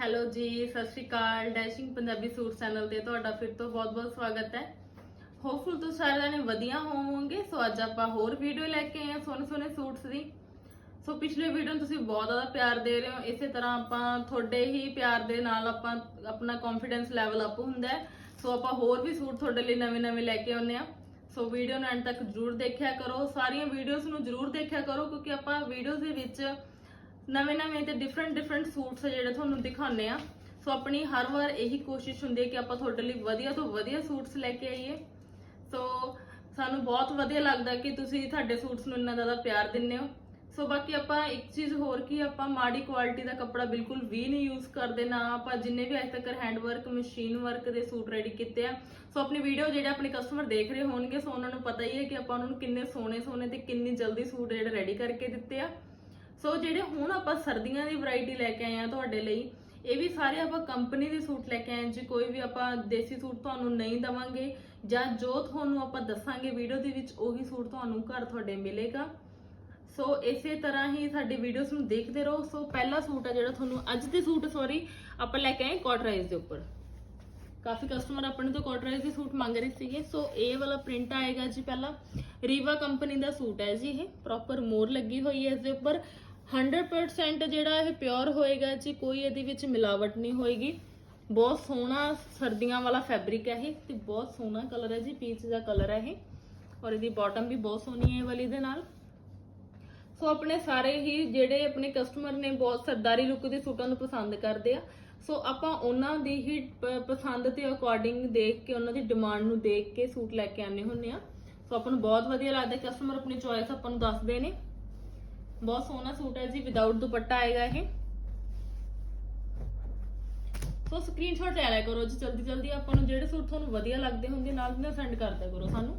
Hello ji, ਸਤਿ ਸ਼੍ਰੀ ਅਕਾਲ। ਡੈਸ਼ਿੰਗ ਪੰਜਾਬੀ ਸੂਟ ਚੈਨਲ ਤੇ ਤੁਹਾਡਾ ਫਿਰ ਤੋਂ ਬਹੁਤ-ਬਹੁਤ ਸਵਾਗਤ ਹੈ। ਹੋਪਫੁਲ ਤੁਸੀਂ ਸਾਰੇ ਜਣੇ ਵਧੀਆ ਹੋਵੋਗੇ। ਸੋ ਅੱਜ ਆਪਾਂ ਹੋਰ ਵੀਡੀਓ ਲੈ ਕੇ ਆਏ ਹਾਂ ਸੋਹਣੇ ਸੋਹਣੇ ਸੂਟਸ ਦੀ। ਸੋ ਪਿਛਲੇ ਵੀਡੀਓ ਨੂੰ ਤੁਸੀਂ ਬਹੁਤ ਜ਼ਿਆਦਾ ਪਿਆਰ ਦੇ ਰਹੇ ਹੋ। ਇਸੇ ਤਰ੍ਹਾਂ ਆਪਾਂ ਤੁਹਾਡੇ ਹੀ ਪਿਆਰ ਦੇ ਨਾਲ ਆਪਾਂ ਆਪਣਾ ਕੌਨਫੀਡੈਂਸ ਲੈਵਲ ਅਪ ਹੁੰਦਾ ਹੈ। ਸੋ ਆਪਾਂ ਹੋਰ ਵੀ ਸੂਟ ਤੁਹਾਡੇ ਲਈ ਨਵੇਂ-ਨਵੇਂ ਲੈ ਕੇ ਆਉਂਦੇ ਆ ਸੋ ਵੀਡੀਓ ਨੂੰ ਐਂਡ ਤੱਕ ਜਰੂਰ ਦੇਖਿਆ ਕਰੋ। ਸਾਰੀਆਂ ਵੀਡੀਓਜ਼ ਨੂੰ ਜਰੂਰ ਦੇਖਿਆ ਕਰੋ ਕਿਉਂਕਿ ਆਪਾਂ ਵੀਡੀਓਜ਼ ਦੇ ਵਿੱਚ ਨਵੇਂ-ਨਵੇਂ ਤੇ ਡਿਫਰੈਂਟ ਡਿਫਰੈਂਟ ਸੂਟਸ ਜਿਹੜੇ ਤੁਹਾਨੂੰ ਦਿਖਾਉਂਦੇ ਆ। ਸੋ ਆਪਣੀ ਹਰ ਵਾਰ ਇਹੀ ਕੋਸ਼ਿਸ਼ ਹੁੰਦੀ ਹੈ ਕਿ ਆਪਾਂ ਤੁਹਾਡੇ ਲਈ ਵਧੀਆ ਤੋਂ ਵਧੀਆ ਸੂਟਸ ਲੈ ਕੇ ਆਈਏ। ਸੋ ਸਾਨੂੰ ਬਹੁਤ ਵਧੀਆ ਲੱਗਦਾ ਕਿ ਤੁਸੀਂ ਤੁਹਾਡੇ ਸੂਟਸ ਨੂੰ ਇੰਨਾ ਜ਼ਿਆਦਾ ਪਿਆਰ ਦਿੰਦੇ ਹੋ। ਸੋ ਬਾਕੀ ਆਪਾਂ ਇੱਕ ਚੀਜ਼ ਹੋਰ ਕੀ, ਆਪਾਂ ਮਾੜੀ ਕੁਆਲਿਟੀ ਦਾ ਕੱਪੜਾ ਬਿਲਕੁਲ ਵੀ ਨਹੀਂ ਯੂਜ਼ ਕਰਦੇ, ਨਾ ਆਪਾਂ ਜਿੰਨੇ ਵੀ ਅੱਜ ਤੱਕ ਹੈਂਡ ਵਰਕ ਮਸ਼ੀਨ ਵਰਕ ਦੇ ਸੂਟ ਰੈਡੀ ਕੀਤੇ ਆ। ਸੋ ਆਪਣੀ ਵੀਡੀਓ ਜਿਹੜੇ ਆਪਣੇ ਕਸਟਮਰ ਦੇਖ ਰਹੇ ਹੋਣਗੇ ਸੋ ਉਹਨਾਂ ਨੂੰ ਪਤਾ ਹੀ ਹੈ ਕਿ ਆਪਾਂ ਉਹਨਾਂ ਨੂੰ ਕਿੰਨੇ ਸੋਹਣੇ ਸੋਹਣੇ ਤੇ ਕਿੰਨੀ ਜਲਦੀ ਸੂਟ ਜਿਹੜੇ ਰੈਡੀ ਕਰਕੇ ਦਿੱਤੇ ਆ। ਸੋ ਜਿਹੜੇ ਹੁਣ ਆਪਾਂ ਸਰਦੀਆਂ ਦੀ ਵੈਰਾਈਟੀ ਲੈ ਕੇ ਆਏ ਆ ਤੁਹਾਡੇ ਲਈ, ਇਹ ਵੀ ਸਾਰੇ ਆਪਾਂ ਕੰਪਨੀ ਦੇ ਸੂਟ ਲੈ ਕੇ ਆਏ ਜੀ ਕੋਈ ਵੀ ਆਪਾਂ ਦੇਸੀ ਸੂਟ ਤੁਹਾਨੂੰ ਨਹੀਂ ਦਵਾਂਗੇ ਜਾਂ ਜੋ ਤੁਹਾਨੂੰ ਆਪਾਂ ਦੱਸਾਂਗੇ ਵੀਡੀਓ ਦੇ ਵਿੱਚ, ਉਹੀ ਸੂਟ ਤੁਹਾਨੂੰ ਘਰ ਤੁਹਾਡੇ ਮਿਲੇਗਾ। ਸੋ ਇਸੇ ਤਰ੍ਹਾਂ ਹੀ ਸਾਡੀ ਵੀਡੀਓਜ਼ ਨੂੰ ਦੇਖਦੇ ਰਹੋ। ਸੋ ਪਹਿਲਾ ਸੂਟ ਆ ਜਿਹੜਾ ਤੁਹਾਨੂੰ ਅੱਜ ਦੇ ਸੂਟ ਸੌਰੀ ਆਪਾਂ ਲੈ ਕੇ ਆਏ ਕਾਟਰਾਈਜ਼ ਦੇ ਉੱਪਰ। ਕਾਫੀ ਕਸਟਮਰ ਆਪਣੇ ਤੋਂ ਕਾਟਰਾਈਜ਼ ਦੇ ਸੂਟ ਮੰਗ ਰਹੇ ਸੀਗੇ। ਸੋ ਇਹ ਵਾਲਾ ਪ੍ਰਿੰਟ ਆਏਗਾ ਜੀ ਪਹਿਲਾਂ। ਰੀਵਾ ਕੰਪਨੀ ਦਾ ਸੂਟ ਹੈ ਜੀ ਇਹ। ਪ੍ਰੋਪਰ ਮੋਰ ਲੱਗੀ ਹੋਈ ਹੈ ਇਸ ਦੇ ਉੱਪਰ। 100% ਜਿਹੜਾ ਇਹ ਪਿਓਰ ਹੋਏਗਾ ਜੀ, ਕੋਈ ਇਹਦੇ ਵਿੱਚ ਮਿਲਾਵਟ ਨਹੀਂ ਹੋਏਗੀ। ਬਹੁਤ ਸੋਹਣਾ ਸਰਦੀਆਂ ਵਾਲਾ ਫੈਬਰਿਕ ਹੈ ਇਹ ਤੇ ਬਹੁਤ ਸੋਹਣਾ ਕਲਰ ਹੈ ਜੀ, ਪੀਚ ਦਾ ਕਲਰ ਹੈ ਇਹ। ਔਰ ਇਹਦੀ ਬਾਟਮ ਵੀ ਬਹੁਤ ਸੋਹਣੀ ਹੈ ਵਾਲੀ ਦੇ ਨਾਲ। ਸੋ ਆਪਣੇ ਸਾਰੇ ਹੀ ਜਿਹੜੇ ਆਪਣੇ ਕਸਟਮਰ ਨੇ ਬਹੁਤ ਸਰਦਾਰੀ ਲੁੱਕ ਦੇ ਸੂਟਾਂ ਨੂੰ ਪਸੰਦ ਕਰਦੇ ਆ। ਸੋ ਆਪਾਂ ਉਹਨਾਂ ਦੀ ਹੀ ਪਸੰਦ ਤੇ ਅਕੋਰਡਿੰਗ ਦੇਖ ਕੇ, ਉਹਨਾਂ ਦੀ ਡਿਮਾਂਡ ਨੂੰ ਦੇਖ ਕੇ ਸੂਟ ਲੈ ਕੇ ਆਨੇ ਹੁੰਨੇ ਆ। ਸੋ ਆਪਾਂ ਨੂੰ ਬਹੁਤ ਵਧੀਆ ਲੱਗਦਾ ਕਸਟਮਰ ਆਪਣੀ ਚੋਇਸ ਆਪਾਂ ਨੂੰ ਦੱਸਦੇ ਨੇ। ਬਹੁਤ ਸੋਹਣਾ ਸੂਟ ਹੈ ਜੀ ਵਿਦਆਊਟ ਦੁਪੱਟਾ ਆਏਗਾ ਇਹ। ਸੋ ਸਕਰੀਨਸ਼ਾਟ ਲੈ ਲਿਆ ਕਰੋ ਜੀ, ਜਲਦੀ ਜਲਦੀ ਆਪਾਂ ਨੂੰ ਜਿਹੜੇ ਸੂਟ ਤੁਹਾਨੂੰ ਵਧੀਆ ਲੱਗਦੇ ਹੁੰਦੇ ਨਾਲ ਦੀ ਨਾਲ ਸੈਂਡ ਕਰ ਦਿਆ ਕਰੋ ਸਾਨੂੰ।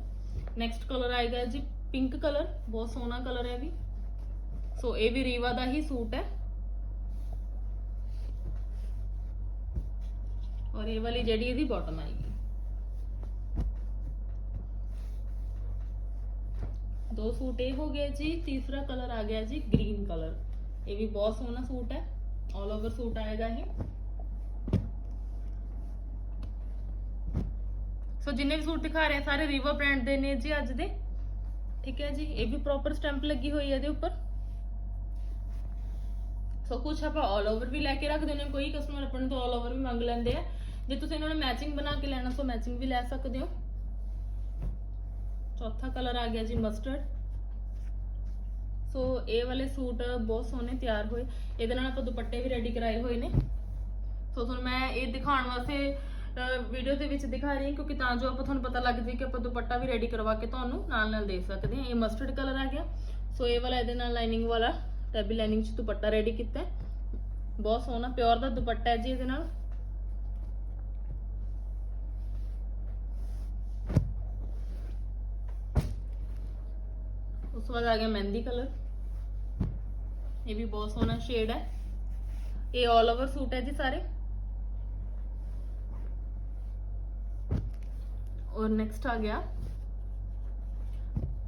ਨੈਕਸਟ ਕਲਰ ਆਏਗਾ ਜੀ ਪਿੰਕ ਕਲਰ ਬਹੁਤ ਸੋਹਣਾ ਕਲਰ ਹੈ ਵੀ ਸੋ ਇਹ ਵੀ ਰੀਵਾ ਦਾ ਹੀ ਸੂਟ ਹੈ। ਔਰ ਇਹ ਵਾਲੀ ਜਿਹੜੀ ਇਹਦੀ ਬਾਟਮ ਆਏਗੀ। ਦੋ ਸੂਟ ਇਹ ਹੋ ਗਏ ਜੀ ਤੀਸਰਾ ਕਲਰ ਆ ਗਿਆ ਜੀ ਗ੍ਰੀਨ ਕਲਰ ਇਹ ਵੀ ਬਹੁਤ ਸੋਹਣਾ ਸੂਟ ਹੈ ਆਲ ਓਵਰ ਸੂਟ ਆਏਗਾ ਇਹ ਸੋ ਜਿੰਨੇ ਵੀ ਸੂਟ ਦਿਖਾ ਰਹੇ ਆ, ਸਾਰੇ ਰੀਵਾ ਬ੍ਰਾਂਡ ਦੇ ਨੇ ਜੀ ਅੱਜ ਦੇ ਠੀਕ ਹੈ ਜੀ ਇਹ ਵੀ ਪ੍ਰੋਪਰ ਸਟੈਂਪ ਲੱਗੀ ਹੋਈ ਹੈ ਇਹਦੇ ਉੱਪਰ ਸੋ ਕੁਝ ਆਪਾਂ ਆਲ ਓਵਰ ਵੀ ਲੈ ਕੇ ਰੱਖਦੇ ਨੇ ਕੋਈ ਕਸਟਮਰ ਆਪਣੇ ਤੋਂ ਆਲ ਓਵਰ ਵੀ ਮੰਗ ਲੈਂਦੇ ਆ ਜੇ ਤੁਸੀਂ ਇਹਨਾਂ ਨੂੰ ਮੈਚਿੰਗ ਬਣਾ ਕੇ ਲੈਣਾ ਸੋ ਮੈਚਿੰਗ ਵੀ ਲੈ ਸਕਦੇ ਹੋ ਚੌਥਾ ਕਲਰ ਆ ਗਿਆ ਜੀ ਮਸਟਰਡ ਸੋ ਇਹ ਵਾਲੇ ਸੂਟ ਬਹੁਤ ਸੋਹਣੇ ਤਿਆਰ ਹੋਏ। ਇਹਦੇ ਨਾਲ ਆਪਾਂ ਦੁਪੱਟੇ ਵੀ ਰੈਡੀ ਕਰਾਏ ਹੋਏ ਨੇ। ਸੋ ਤੁਹਾਨੂੰ ਮੈਂ ਇਹ ਦਿਖਾਉਣ ਵਾਸਤੇ ਵੀਡੀਓ ਦੇ ਵਿੱਚ ਦਿਖਾ ਰਹੀ ਹਾਂ, ਕਿਉਂਕਿ ਤਾਂ ਜੋ ਆਪਾਂ ਤੁਹਾਨੂੰ ਪਤਾ ਲੱਗ ਜਾਏ ਕਿ ਆਪਾਂ ਦੁਪੱਟਾ ਵੀ ਰੈਡੀ ਕਰਵਾ ਕੇ ਤੁਹਾਨੂੰ ਨਾਲ ਨਾਲ ਦੇ ਸਕਦੇ ਹਾਂ। ਇਹ ਮਸਟਰਡ ਕਲਰ ਆ ਗਿਆ। ਸੋ ਇਹ ਵਾਲਾ ਇਹਦੇ ਨਾਲ ਲਾਈਨਿੰਗ ਵਾਲਾ ਟੈਬੀ ਲਾਈਨਿੰਗ ਚ ਦੁਪੱਟਾ ਰੈਡੀ ਕੀਤਾ ਬਹੁਤ ਸੋਹਣਾ ਪਿਓਰ ਦਾ ਦੁਪੱਟਾ ਹੈ ਜੀ ਇਹਦੇ ਨਾਲ। ਉਸ ਤੋਂ ਬਾਅਦ ਆ ਗਿਆ ਮਹਿੰਦੀ ਕਲਰ ਇਹ ਵੀ ਬਹੁਤ ਸੋਹਣਾ ਸ਼ੇਡ ਹੈ ਇਹ 올 ਓਵਰ ਸੂਟ ਹੈ ਜੀ ਸਾਰੇ ਔਰ ਨੈਕਸਟ ਆ ਗਿਆ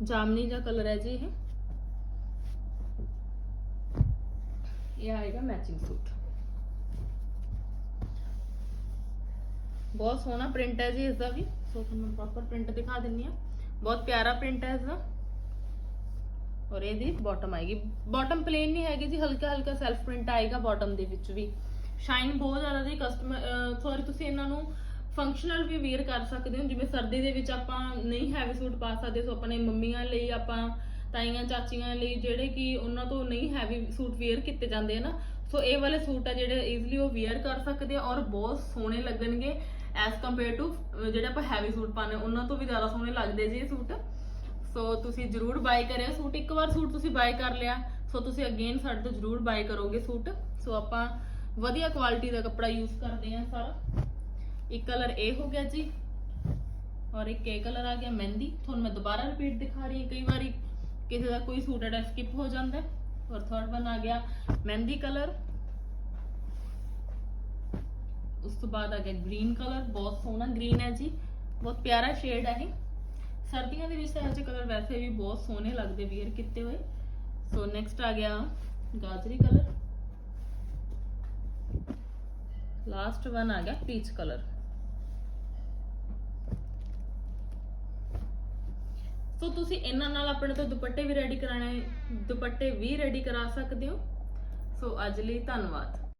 ਜਾਮਨੀ ਦਾ ਕਲਰ ਹੈ ਜੀ ਇਹ ਇਹ ਆਏਗਾ ਮੈਚਿੰਗ ਸੂਟ ਬਹੁਤ ਸੋਹਣਾ ਪ੍ਰਿੰਟ ਹੈ ਜੀ ਇਸ ਦਾ ਵੀ ਸੋ ਤੁਹਾਨੂੰ ਪ੍ਰੋਪਰ ਪ੍ਰਿੰਟ ਦਿਖਾ ਦਿੰਨੀ ਆ ਬਹੁਤ ਪਿਆਰਾ ਪ੍ਰਿੰਟ ਹੈ ਇਸ ਦਾ ਔਰ ਇਹਦੀ ਬਾਟਮ ਆਏਗੀ। ਬਾਟਮ ਪਲੇਨ ਨਹੀਂ ਹੈਗੀ ਜੀ, ਹਲਕਾ ਹਲਕਾ ਸੈਲਫ ਪ੍ਰਿੰਟ ਆਏਗਾ ਬਾਟਮ ਦੇ ਵਿੱਚ ਵੀ। ਸ਼ਾਈਨ ਬਹੁਤ ਜ਼ਿਆਦਾ ਦੀ ਕਸਟਮਰ ਸੌਰੀ ਤੁਸੀਂ ਇਹਨਾਂ ਨੂੰ ਫੰਕਸ਼ਨਲ ਵੀ ਵੇਅਰ ਕਰ ਸਕਦੇ ਹੋ। ਜਿਵੇਂ ਸਰਦੀ ਦੇ ਵਿੱਚ ਆਪਾਂ ਨਹੀਂ ਹੈਵੀ ਸੂਟ ਪਾ ਸਕਦੇ, ਸੋ ਆਪਣੇ ਮੰਮੀਆਂ ਲਈ, ਆਪਾਂ ਤਾਈਆਂ, ਚਾਚੀਆਂ ਲਈ ਜਿਹੜੇ ਕਿ ਉਹਨਾਂ ਤੋਂ ਨਹੀਂ ਹੈਵੀ ਸੂਟ ਵੇਅਰ ਕੀਤੇ ਜਾਂਦੇ ਆ ਨਾ, ਸੋ ਇਹ ਵਾਲੇ ਸੂਟ ਆ ਜਿਹੜੇ ਈਜ਼ੀਲੀ ਉਹ ਵੇਅਰ ਕਰ ਸਕਦੇ ਆ ਔਰ ਬਹੁਤ ਸੋਹਣੇ ਲੱਗਣਗੇ ਐਸ ਕੰਪੇਅਰ ਟੂ ਜਿਹੜੇ ਆਪਾਂ ਹੈਵੀ ਸੂਟ ਪਾਣੇ ਉਹਨਾਂ ਤੋਂ ਵੀ ਜ਼ਿਆਦਾ ਸੋਹਣੇ ਲੱਗਦੇ ਜੀ ਇਹ ਸੂਟ। ਸੋ ਤੁਸੀਂ ਜਰੂਰ ਬਾਈ ਕਰਿਓ ਸੂਟ ਇੱਕ ਵਾਰ ਸੂਟ ਤੁਸੀਂ ਬਾਈ ਕਰ ਲਿਆ ਸੋ ਤੁਸੀਂ ਅਗੇਨ ਸਾਡੇ ਤੋਂ ਜਰੂਰ ਬਾਈ ਕਰੋਗੇ ਸੂਟ ਸੋ ਆਪਾਂ ਵਧੀਆ ਕੁਆਲਿਟੀ ਦਾ ਕੱਪੜਾ ਯੂਜ਼ ਕਰਦੇ ਆ ਸਾਰਾ ਇੱਕ ਕਲਰ ਇਹ ਹੋ ਗਿਆ ਜੀ ਔਰ ਇੱਕ ਇਹ ਕਲਰ ਆ ਗਿਆ ਮਹਿੰਦੀ ਤੁਹਾਨੂੰ ਮੈਂ ਦੁਬਾਰਾ ਰਿਪੀਟ ਦਿਖਾ ਰਹੀ ਹਾਂ ਕਈ ਵਾਰੀ ਕਿਸੇ ਦਾ ਕੋਈ ਸੂਟ ਅੜਾ ਸਕਿਪ ਹੋ ਜਾਂਦਾ ਹੈ। ਔਰ ਥਰਡ ਵਨ ਆ ਗਿਆ ਮਹਿੰਦੀ ਕਲਰ ਉਸ ਤੋਂ ਬਾਅਦ ਆ ਗਿਆ ਗ੍ਰੀਨ ਕਲਰ ਬਹੁਤ ਸੋਹਣਾ ਗ੍ਰੀਨ ਹੈ ਜੀ ਬਹੁਤ ਪਿਆਰਾ ਸ਼ੇਡ ਹੈ ਇਹ ਸਰਦੀਆਂ ਦੇ ਵਿੱਚ ਤਾਂ ਇਹ ਜਿਹੇ ਕਲਰ ਵੈਸੇ ਵੀ ਬਹੁਤ ਸੋਹਣੇ ਲੱਗਦੇ ਵੀਅਰ ਕੀਤੇ ਹੋਏ। ਸੋ ਨੈਕਸਟ ਆ ਗਿਆ ਗਾਜਰੀ ਕਲਰ ਲਾਸਟ ਵਨ ਆ ਗਿਆ ਪੀਚ ਕਲਰ ਸੋ ਤੁਸੀਂ ਇਹਨਾਂ ਨਾਲ ਆਪਣੇ ਤੋਂ ਦੁਪੱਟੇ ਵੀ ਰੈਡੀ ਕਰਾਣੇ ਦੁਪੱਟੇ ਵੀ ਰੈਡੀ ਕਰਾ ਸਕਦੇ ਹੋ। ਸੋ ਅੱਜ ਲਈ ਧੰਨਵਾਦ।